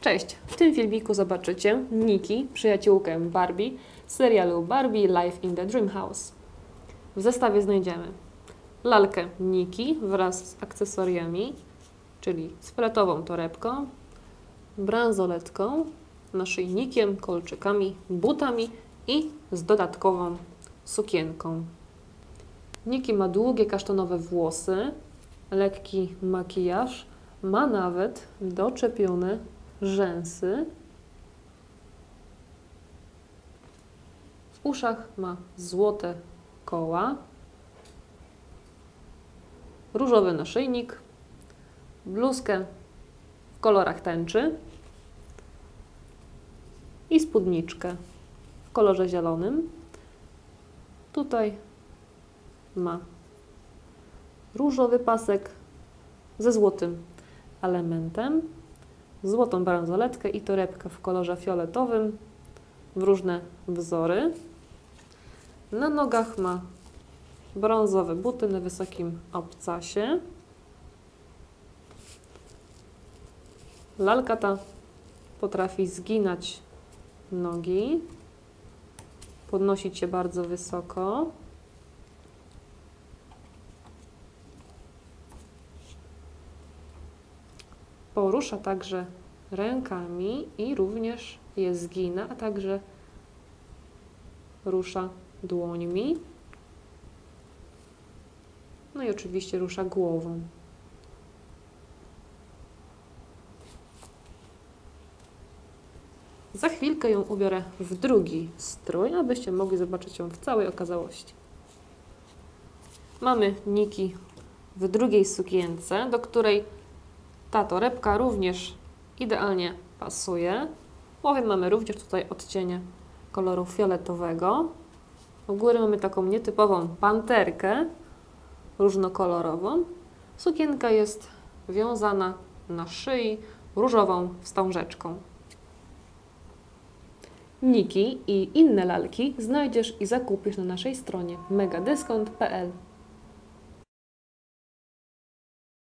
Cześć! W tym filmiku zobaczycie Niki, przyjaciółkę Barbie z serialu Barbie Life in the Dream House. W zestawie znajdziemy lalkę Niki wraz z akcesoriami, czyli z fletową torebką, bransoletką, naszyjnikiem, kolczykami, butami i z dodatkową sukienką. Niki ma długie kasztanowe włosy, lekki makijaż, ma nawet doczepione rzęsy. W uszach ma złote koła, różowy naszyjnik, bluzkę w kolorach tęczy i spódniczkę w kolorze zielonym. Tutaj ma różowy pasek ze złotym elementem, złotą bransoletkę i torebkę w kolorze fioletowym w różne wzory. Na nogach ma brązowe buty na wysokim obcasie. Lalka ta potrafi zginać nogi, podnosić się bardzo wysoko. Porusza także rękami i również je zgina, a także rusza dłońmi. No i oczywiście rusza głową. Za chwilkę ją ubiorę w drugi strój, abyście mogli zobaczyć ją w całej okazałości. Mamy Niki w drugiej sukience, do której ta torebka również idealnie pasuje, bowiem mamy również tutaj odcienie koloru fioletowego. U góry mamy taką nietypową panterkę różnokolorową. Sukienka jest wiązana na szyi różową wstążeczką. Niki i inne lalki znajdziesz i zakupisz na naszej stronie megadyskont.pl